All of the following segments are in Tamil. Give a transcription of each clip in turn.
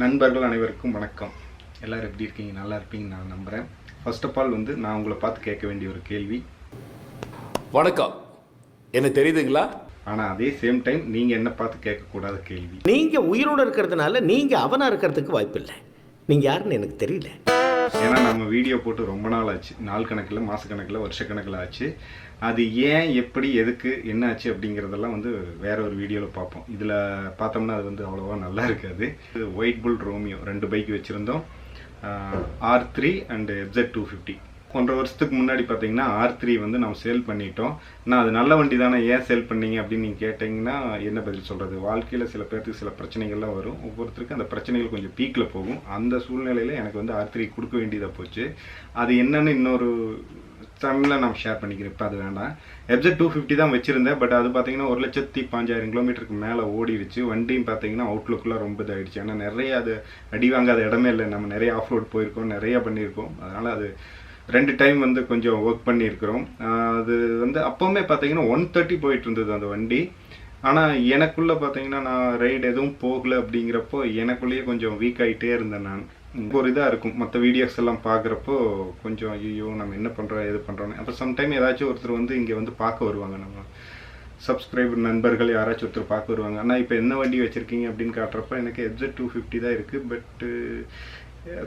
நண்பர்கள் அனைவருக்கும் வணக்கம். எல்லாரும் எப்படி இருக்கீங்க? நல்லா இருப்பீங்க நான் நம்புகிறேன் ஃபர்ஸ்ட் ஆஃப் ஆல் வந்து நான் உங்களை பார்த்து கேட்க வேண்டிய ஒரு கேள்வி. வணக்கம். என்ன தெரியுதுங்களா? ஆனால் அதே சேம் டைம் நீங்கள் என்ன பார்த்து கேட்கக்கூடாத கேள்வி. நீங்க உயிரோட இருக்கிறதுனால நீங்க அவனா இருக்கிறதுக்கு வாய்ப்பில்லை. நீங்க யாருன்னு எனக்கு தெரியல. ஏன்னா நம்ம வீடியோ போட்டு ரொம்ப நாள் ஆச்சு. நாள் கணக்கில் மாதக்கணக்கில் வருஷக்கணக்கில் ஆச்சு. அது ஏன் எப்படி எதுக்கு என்ன ஆச்சு அப்படிங்கிறதெல்லாம் வந்து வேற ஒரு வீடியோவில் பார்ப்போம். இதில் பார்த்தோம்னா அது வந்து அவ்வளோவா நல்லா இருக்காது. ஒயிட் புல் ரோமியோ ரெண்டு பைக் வச்சுருந்தோம். R three and FZ two fifty ஒன்றரை வருஷத்துக்கு முன்னாடி பார்த்தீங்கன்னா ஆர் த்ரீ வந்து நம்ம சேல் பண்ணிட்டோம். நான் அது நல்ல வண்டி தானே ஏன் சேல் பண்ணீங்க அப்படின்னு நீங்கள் கேட்டிங்கன்னா என்ன பதில் சொல்கிறது வாழ்க்கையில் சில பேர்த்துக்கு சில பிரச்சனைகள்லாம் வரும். ஒவ்வொருத்தருக்கும் அந்த பிரச்சனைகள் கொஞ்சம் பீக்கில் போகும். அந்த சூழ்நிலையில் எனக்கு வந்து ஆர் த்ரீ கொடுக்க வேண்டியதாக போச்சு. அது என்னன்னு இன்னொரு டைமில் நம்ம ஷேர் பண்ணிக்கிறேன். இப்போ அது வேண்டாம். எப்ஜெட் டூ ஃபிஃப்டி தான் வச்சுருந்தேன். பட் அது பார்த்தீங்கன்னா ஒரு லட்சத்தி பாஞ்சாயிரம் கிலோமீட்டருக்கு மேலே ஓடிடுச்சு. வண்டியும் பார்த்தீங்கன்னா அவுட்லுக்கெலாம் ரொம்ப இதாகிடுச்சு ஏன்னா நிறைய அது அடி வாங்காத இடமே இல்லை. நம்ம நிறைய ஆஃப் ரோட் போயிருக்கோம் நிறைய பண்ணியிருக்கோம். அதனால் அது ரெண்டு டைம் வந்து கொஞ்சம் ஒர்க் பண்ணியிருக்கிறோம். அது வந்து அப்போவுமே பார்த்தீங்கன்னா ஒன் தேர்ட்டி போயிட்டு இருந்தது அந்த வண்டி. ஆனால் எனக்குள்ளே பார்த்தீங்கன்னா நான் ரைடு எதுவும் போகலை அப்படிங்கிறப்போ எனக்குள்ளேயே கொஞ்சம் வீக் ஆகிட்டே இருந்தேன் நான். ஒரு இதாக இருக்கும். மற்ற வீடியோஸ் எல்லாம் பார்க்குறப்போ கொஞ்சம் ஐயோ நம்ம என்ன பண்ணுறோம் எது பண்ணுறோன்னு அப்போ சம்டைம் ஏதாச்சும் ஒருத்தர் வந்து இங்கே வந்து பார்க்க வருவாங்க நம்ம. சப்ஸ்கிரைபர் நண்பர்கள் யாராச்சும் ஒருத்தர் பார்க்க வருவாங்க. ஆனால் இப்போ என்ன வண்டி வச்சுருக்கீங்க? அப்படின்னு காட்டுறப்ப எனக்கு எஃப்ஜெட் டூ ஃபிஃப்டி தான் இருக்குது பட்டு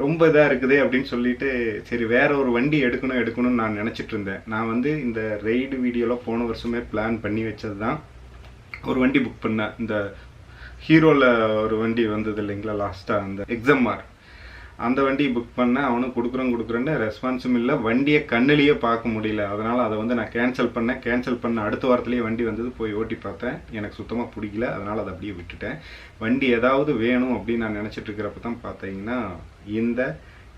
ரொம்ப இதாக இருக்குது அப்படின்னு சொல்லிட்டு சரி வேற ஒரு வண்டி எடுக்கணும் எடுக்கணும்னு நான் நினச்சிட்டு இருந்தேன். நான் வந்து இந்த ரைடு வீடியோவில் போன வருஷமே பிளான் பண்ணி வச்சது தான் ஒரு வண்டி புக் பண்ணேன். இந்த ஹீரோவில் ஒரு வண்டி வந்தது இல்லைங்களா லாஸ்ட்டாக அந்த எக்ஸம்ஆர் அந்த வண்டியை புக் பண்ணேன் அவனும் கொடுக்குறோம் கொடுக்குறேன்னு ரெஸ்பான்ஸும் இல்லை. வண்டியை கண்ணிலேயே பார்க்க முடியல. அதனால் அதை வந்து நான் கேன்சல் பண்ணேன். கேன்சல் பண்ண அடுத்த வாரத்துலேயே வண்டி வந்தது போய் ஓட்டி பார்த்தேன். எனக்கு சுத்தமாக பிடிக்கல. அதனால் அதை அப்படியே விட்டுட்டேன். வண்டி ஏதாவது வேணும் அப்படின்னு நான் நினச்சிட்டு இருக்கிறப்ப தான் பார்த்தீங்கன்னா இந்த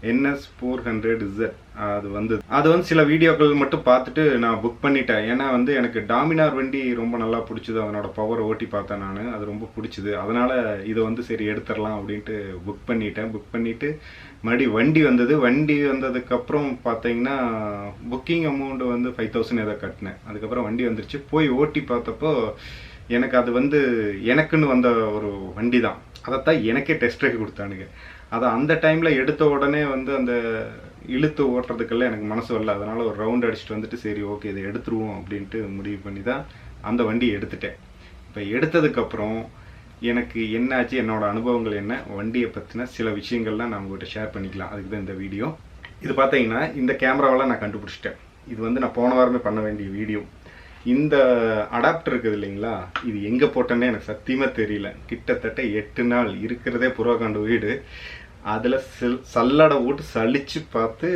என்எஸ் ஃபோர் ஹண்ட்ரட் இசட் அது வந்து அது வந்து சில வீடியோக்கள் மட்டும் பார்த்துட்டு நான் புக் பண்ணிட்டேன். ஏன்னா வந்து எனக்கு டாமினார் வண்டி ரொம்ப நல்லா பிடிச்சது. அதனோட பவர் ஓட்டி பார்த்தேன் நான். அது ரொம்ப பிடிச்சது. அதனால் இதை வந்து சரி எடுத்துடலாம் அப்படின்ட்டு புக் பண்ணிட்டேன். புக் பண்ணிட்டு மறுபடி வண்டி வந்தது. வண்டி வந்ததுக்கப்புறம் பார்த்தீங்கன்னா புக்கிங் அமௌண்ட் வந்து ஃபைவ் தௌசண்ட் ஏதோ கட்டினேன். அதுக்கப்புறம் வண்டி வந்துருச்சு. போய் ஓட்டி பார்த்தப்போ எனக்கு அது வந்து எனக்குன்னு வந்த ஒரு வண்டி தான் அதைத்தான் எனக்கே டெஸ்ட் ட்ரைவ் கொடுத்தானுங்க. அதை அந்த டைமில் எடுத்த உடனே வந்து அந்த இழுத்து ஓட்டுறதுக்கெல்லாம் எனக்கு மனசு வரல. அதனால் ஒரு ரவுண்ட் அடிச்சுட்டு வந்துட்டு சரி ஓகே இதை எடுத்துருவோம் அப்படின்ட்டு முடிவு பண்ணி தான் அந்த வண்டி எடுத்துட்டேன். இப்போ எடுத்ததுக்கப்புறம் எனக்கு என்னாச்சு என்னோடய அனுபவங்கள் என்ன வண்டியை பற்றின சில விஷயங்கள்லாம் நான் உங்கள்கிட்ட ஷேர் பண்ணிக்கலாம். அதுக்கு தான் இந்த வீடியோ இது பார்த்தீங்கன்னா இந்த கேமராவெல்லாம் நான் கண்டுபிடிச்சிட்டேன். இது வந்து நான் போன வாரமே பண்ண வேண்டிய வீடியோ இந்த அடாப்டர் இருக்குது இல்லைங்களா? இது எங்கே போட்டேன்னே எனக்கு சத்தியமாக தெரியல. கிட்டத்தட்ட எட்டு நாள் இருக்கிறதே புறக்காண்டு வீடு. அதில் செல் சல்லடை போட்டு சளிச்சு பார்த்து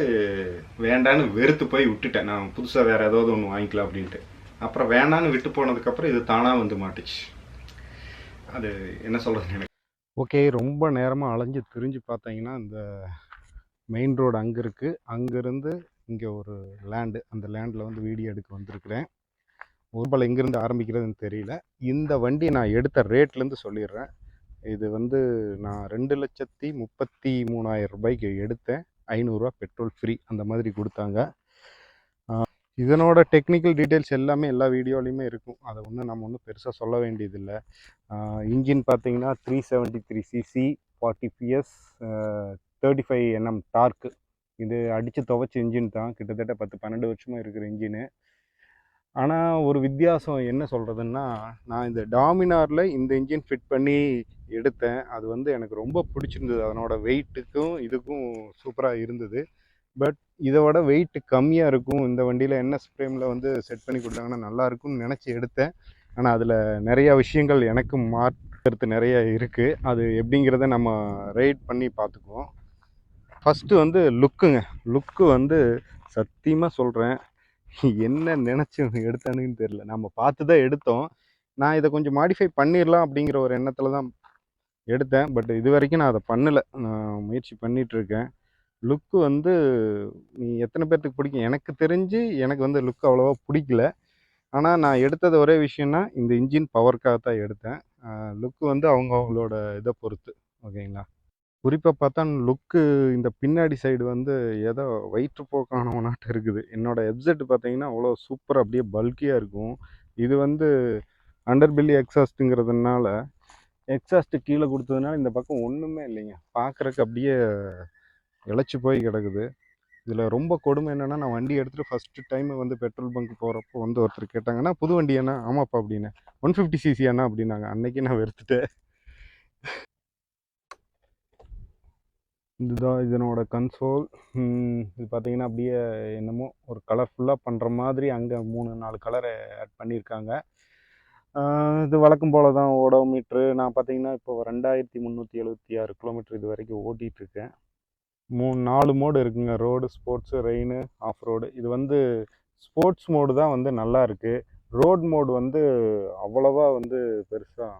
வேண்டான்னு வெறுத்து போய் விட்டுட்டேன். நான் புதுசாக வேறு ஏதாவது ஒன்று வாங்கிக்கலாம் அப்படின்ட்டு. அப்புறம் வேண்டான்னு விட்டு போனதுக்கப்புறம் இது தானாக வந்து மாட்டுச்சு. அது என்ன சொல்கிறது எனக்கு ஓகே ரொம்ப நேரமாக அலைஞ்சு திரிஞ்சு பார்த்தீங்கன்னா இந்த மெயின் ரோடு அங்கே இருக்குது அங்கேருந்து இங்கே ஒரு லேண்டு அந்த லேண்டில் வந்து வீடியோ எடுக்க வந்திருக்கிறேன். ஒருபல எங்கேருந்து ஆரம்பிக்கிறதுன்னு தெரியல. இந்த வண்டி நான் எடுத்த ரேட்லேருந்து சொல்லிடுறேன். இது வந்து நான் ரெண்டு லட்சத்தி முப்பத்தி மூணாயிரம் ரூபாய்க்கு எடுத்தேன். ஐநூறுரூவா பெட்ரோல் ஃப்ரீ அந்த மாதிரி கொடுத்தாங்க. இதனோட டெக்னிக்கல் டீட்டெயில்ஸ் எல்லாமே எல்லா வீடியோலையுமே இருக்கும். அதை ஒன்றும் நம்ம ஒன்றும் பெருசாக சொல்ல வேண்டியதில்லை. இன்ஜின் பார்த்தீங்கன்னா three seventy three CC forty PS thirty five NM torque இது அடித்து துவைச்ச இன்ஜின் தான். கிட்டத்தட்ட பத்து பன்னெண்டு வருஷமாக இருக்கிற இன்ஜினு ஆனால் ஒரு வித்தியாசம் என்ன சொல்கிறதுன்னா நான் இந்த டாமினாரில் இந்த இன்ஜின் ஃபிட் பண்ணி எடுத்தேன். அது வந்து எனக்கு ரொம்ப பிடிச்சிருந்தது. அதனோட வெயிட்டுக்கும் இதுக்கும் சூப்பராக இருந்தது. பட் இதை விட வெயிட் கம்மியாக இருக்கும். இந்த வண்டியில் என்எஸ் ஃப்ரேமில் வந்து செட் பண்ணி கொடுத்தாங்கன்னா நல்லாயிருக்கும்னு நினச்சி எடுத்தேன். ஆனால் அதில் நிறையா விஷயங்கள் எனக்கு மாற்றுறது நிறைய இருக்குது அது எப்படிங்கிறத நம்ம ரைட் பண்ணி பார்த்துக்குவோம். ஃபஸ்ட்டு வந்து லுக்குங்க லுக்கு வந்து சத்தியமாக சொல்கிறேன் என்ன நினச்சி எடுத்தானுன்னு தெரில நம்ம பார்த்து தான் எடுத்தோம். நான் இதை கொஞ்சம் மாடிஃபை பண்ணிடலாம் அப்படிங்கிற ஒரு எண்ணத்தில் தான் எடுத்தேன். பட் இது வரைக்கும் நான் அதை பண்ணலை. நான் முயற்சி பண்ணிகிட்ருக்கேன் லுக்கு வந்து நீ எத்தனை பேர்த்துக்கு பிடிக்கும்? எனக்கு தெரிஞ்சு எனக்கு வந்து லுக் அவ்வளோவா பிடிக்கல. ஆனால் நான் எடுத்தது ஒரே விஷயம்னா இந்த இன்ஜின் பவருக்காக தான் எடுத்தேன். லுக்கு வந்து அவங்க அவங்களோட இதை பொறுத்து. ஓகேங்களா குறிப்பாக பார்த்தா லுக்கு இந்த பின்னாடி சைடு வந்து ஏதோ வயிற்றுப்போக்கானவனாட்டு இருக்குது. என்னோட எப்செட் பார்த்தீங்கன்னா அவ்வளோ சூப்பர் அப்படியே பல்கியாக இருக்கும். இது வந்து அண்டர் பில்லி எக்ஸாஸ்ட்டுங்கிறதுனால எக்ஸாஸ்ட்டு கீழே கொடுத்ததுனால இந்த பக்கம் ஒன்றுமே இல்லைங்க. பார்க்குறக்கு அப்படியே இழைச்சி போய் கிடக்குது. இதில் ரொம்ப கொடுமை என்னென்னா நான் வண்டி எடுத்துகிட்டு ஃபஸ்ட்டு டைம் வந்து பெட்ரோல் பங்க் போகிறப்போ வந்து ஒருத்தர் கேட்டாங்கன்னா புது வண்டி என்ன ஆமாப்பா அப்படின்னு. ஒன் ஃபிஃப்டி சிசி அண்ணா அப்படின்னாங்க. அன்றைக்கி நான் வெறுத்துட்டேன். இதுதான் இதனோட கன்சோல் இது பார்த்தீங்கன்னா அப்படியே என்னமோ ஒரு கலர்ஃபுல்லாக பண்ணுற மாதிரி அங்கே மூணு நாலு கலரை ஆட் பண்ணியிருக்காங்க இது வழக்கம் போல தான் ஓடோமீட்ரு நான் பார்த்தீங்கன்னா இப்போ ரெண்டாயிரத்தி முந்நூற்றி எழுபத்தி ஆறு கிலோமீட்டர் இது வரைக்கும் ஓட்டிகிட்டு இருக்கேன் மூணு நாலு மோடு இருக்குங்க. Road sports rain off road இது வந்து ஸ்போர்ட்ஸ் மோடு தான் வந்து நல்லா இருக்குது ரோட் மோடு வந்து அவ்வளோவா வந்து பெருசாக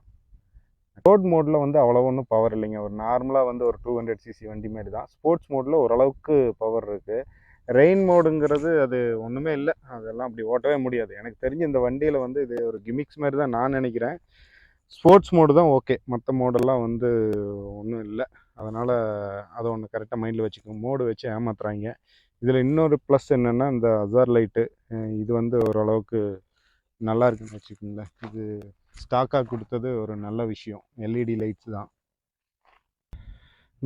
ரோட் மோடில் வந்து அவ்வளோ ஒன்றும் பவர் இல்லைங்க. ஒரு நார்மலாக வந்து ஒரு டூ ஹண்ட்ரட் சிசி வண்டி மாதிரி தான். ஸ்போர்ட்ஸ் மோடில் ஓரளவுக்கு பவர் இருக்குது ரெயின் மோடுங்கிறது அது ஒன்றுமே இல்லை. அதெல்லாம் அப்படி ஓட்டவே முடியாது. எனக்கு தெரிஞ்சு இந்த வண்டியில் வந்து இது ஒரு கிமிக்ஸ் மாதிரி தான் நான் நினைக்கிறேன். ஸ்போர்ட்ஸ் மோடு தான் ஓகே மற்ற மோடெல்லாம் வந்து ஒன்றும் இல்லை. அதனால் அதை ஒன்று கரெக்டாக மைண்டில் வச்சுக்கோங்க மோடு வச்சு ஏமாத்துறாங்க. இதில் இன்னொரு ப்ளஸ் என்னென்னா இந்த அசார் லைட்டு இது வந்து ஓரளவுக்கு நல்லா இருக்குன்னு வச்சுக்கோங்களேன். இது ஸ்டாக்காக கொடுத்தது ஒரு நல்ல விஷயம். எல்இடி லைட்ஸ் தான்.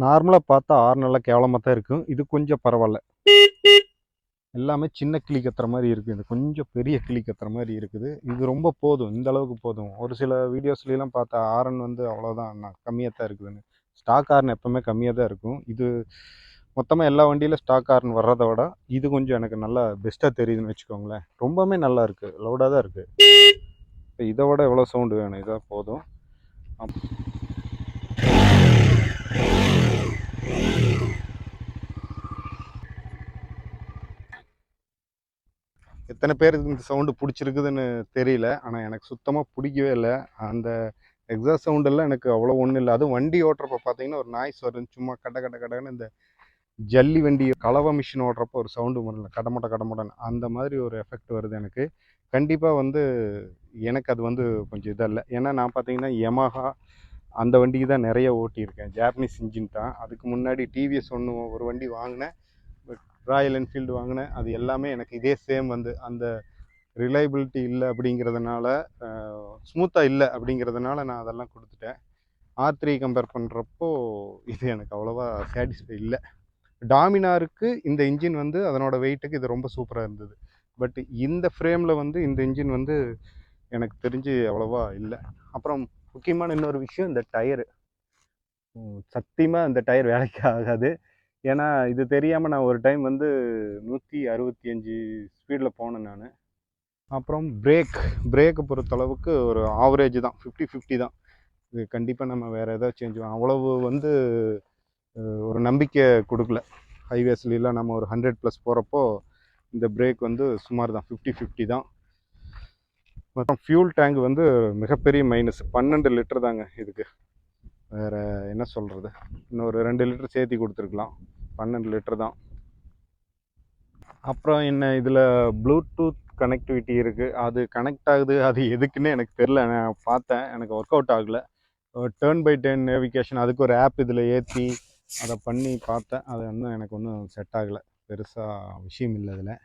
நார்மலாக பார்த்தா ஆறு நல்லா கேவலமாக தான் இருக்கும் இது கொஞ்சம் பரவாயில்ல. எல்லாமே சின்ன கிளி கத்துற மாதிரி இருக்குது இது கொஞ்சம் பெரிய கிளி கத்துற மாதிரி இருக்குது. இது ரொம்ப போதும். இந்த அளவுக்கு போதும். ஒரு சில வீடியோஸ்லாம் பார்த்தா ஆரன் வந்து அவ்வளோதான் கம்மியாக தான் இருக்குதுன்னு. ஸ்டாக் ஆரன் எப்போவுமே கம்மியாக தான் இருக்கும். இது மொத்தமாக எல்லா வண்டியிலும் ஸ்டாக் ஆரன் வர்றதை விட இது கொஞ்சம் எனக்கு நல்லா பெஸ்ட்டாக தெரியுதுன்னு வச்சுக்கோங்களேன். ரொம்பவுமே நல்லா இருக்குது லவுடாக தான் இருக்குது இப்போ இதை விட எவ்வளோ சவுண்டு வேணும்? இதான் போதும். அப்~ எத்தனை பேருக்கு இந்த சவுண்டு பிடிச்சிருக்குதுன்னு தெரியல. ஆனால் எனக்கு சுத்தமாக பிடிக்கவே இல்லை. அந்த எக்ஸாஸ்ட் சவுண்டெல்லாம் எனக்கு அவ்வளோ ஒன்றும் இல்லை. அதுவும் வண்டி ஓட்டுறப்ப பார்த்தீங்கன்னா ஒரு நாய்ஸ் வரும் சும்மா கட கட கடன்னு இந்த ஜல்லி வண்டி கலவை மிஷின் ஓட்டுறப்போ ஒரு சவுண்டு வரல கடமட்ட கடமட்டன்னு அந்த மாதிரி ஒரு எஃபெக்ட் வருது எனக்கு. கண்டிப்பாக வந்து எனக்கு அது வந்து கொஞ்சம் இதாக இல்லை. ஏன்னா நான் பார்த்தீங்கன்னா யமஹா அந்த வண்டிக்கு தான் நிறைய ஓட்டியிருக்கேன். ஜாப்பனீஸ் இன்ஜின் தான். அதுக்கு முன்னாடி டிவிஎஸ் ஒன்று ஒரு வண்டி வாங்கினேன். ராயல் என்ஃபீல்டு வாங்கினேன். அது எல்லாமே எனக்கு இதே சேம் வந்து. அந்த ரிலையபிலிட்டி இல்லை அப்படிங்கிறதுனால ஸ்மூத்தாக இல்லை அப்படிங்கிறதுனால நான் அதெல்லாம் கொடுத்துட்டேன். ஆர் த்ரீ கம்பேர் பண்ணுறப்போ இது எனக்கு அவ்வளோவா சாட்டிஸ்ஃபை இல்லை. டாமினாருக்கு இந்த இன்ஜின் வந்து அதனோட வெயிட்டுக்கு இது ரொம்ப சூப்பராக இருந்தது. பட் இந்த ஃப்ரேமில் வந்து இந்த இன்ஜின் வந்து எனக்கு தெரிஞ்சு அவ்வளோவா இல்லை. அப்புறம் முக்கியமான இன்னொரு விஷயம் இந்த டயரு. சத்தியமாக இந்த டயர் வேலைக்கு ஆகாது. ஏன்னா இது தெரியாமல் நான் ஒரு டைம் வந்து நூற்றி அறுபத்தி அஞ்சு ஸ்பீடில் போனேன் நான். அப்புறம் பிரேக் பிரேக்கை பொறுத்தளவுக்கு ஒரு ஆவரேஜ் தான். ஃபிஃப்டி ஃபிஃப்டி தான். இது கண்டிப்பாக நம்ம வேறு ஏதாவது சேஞ்ச் அவ்வளவு வந்து ஒரு நம்பிக்கை கொடுக்கல. ஹைவேஸ்லாம் நம்ம ஒரு ஹண்ட்ரட் ப்ளஸ் போகிறப்போ இந்த பிரேக் வந்து சுமார் தான் ஃபிஃப்டி ஃபிஃப்டி தான். மொத்தம் ஃபியூல் டேங்க் வந்து மிகப்பெரிய மைனஸ் பன்னெண்டு லிட்டர் தாங்க இதுக்கு. வேறு என்ன சொல்கிறது இன்னொரு ரெண்டு லிட்டர் சேர்த்தி கொடுத்துருக்கலாம். பன்னெண்டு லிட்டர் தான். அப்புறம் என்ன இதில் ப்ளூடூத் கனெக்டிவிட்டி இருக்குது அது கனெக்ட் ஆகுது. அது எதுக்குன்னு எனக்கு தெரில நான் பார்த்தேன். எனக்கு ஒர்க் அவுட் ஆகலை. டேர்ன் பை டேர்ன் நேவிகேஷன் அதுக்கு ஒரு ஆப் இதில் ஏற்றி அதை பண்ணி பார்த்தேன். அது வந்து எனக்கு ஒன்றும் செட் ஆகலை. பெருசாக விஷயம் இல்லை அதில்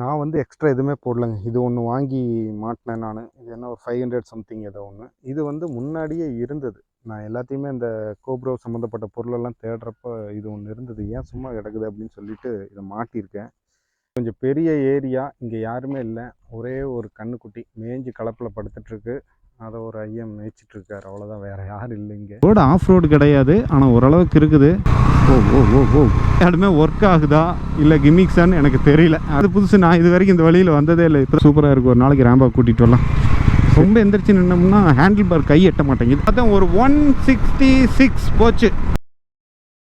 நான் வந்து எக்ஸ்ட்ரா எதுவுமே போடலைங்க. இது ஒன்று வாங்கி மாட்டினேன் நான். இது என்ன ஒரு ஃபைவ் ஹண்ட்ரட் சம்திங் ஏதோ ஒன்று இது வந்து முன்னாடியே இருந்தது. நான் எல்லாத்தையுமே இந்த கோப்ரோ சம்மந்தப்பட்ட பொருளெல்லாம் தேடுறப்ப இது ஒன்று இருந்தது. ஏன் சும்மா கிடக்குது அப்படின்னு சொல்லிட்டு இதை மாட்டியிருக்கேன். கொஞ்சம் பெரிய ஏரியா இங்கே யாருமே இல்லை. ஒரே ஒரு கண்ணுக்குட்டி மேய்ஞ்சி கலப்பில் படுத்துட்ருக்கு அதை ஒரு ஐயம் மேய்ச்சிட்டு இருக்காரு அவ்வளோதான் வேற யாரும் இல்லை இங்கே. ரோடு ஆஃப் ரோடு கிடையாது. ஆனால் ஓரளவுக்கு இருக்குது. ஓ ஓ ஓ ஓ யாருமே ஒர்க் ஆகுதா? இல்லை கிமிக்ஸான்னு எனக்கு தெரியல. அது புதுசு. நான் இது வரைக்கும் இந்த வழியில் வந்ததே இல்லை. இப்போ சூப்பராக இருக்கும் ஒரு நாளைக்கு ரேம்பா கூட்டிகிட்டு வரலாம். ரொம்ப எந்திரிச்சு நின்னோம்னா ஹேண்டில் பார் கை எட்ட மாட்டேங்குது. அதான் ஒரு ஒன் சிக்ஸ்டி சிக்ஸ் போச்சு.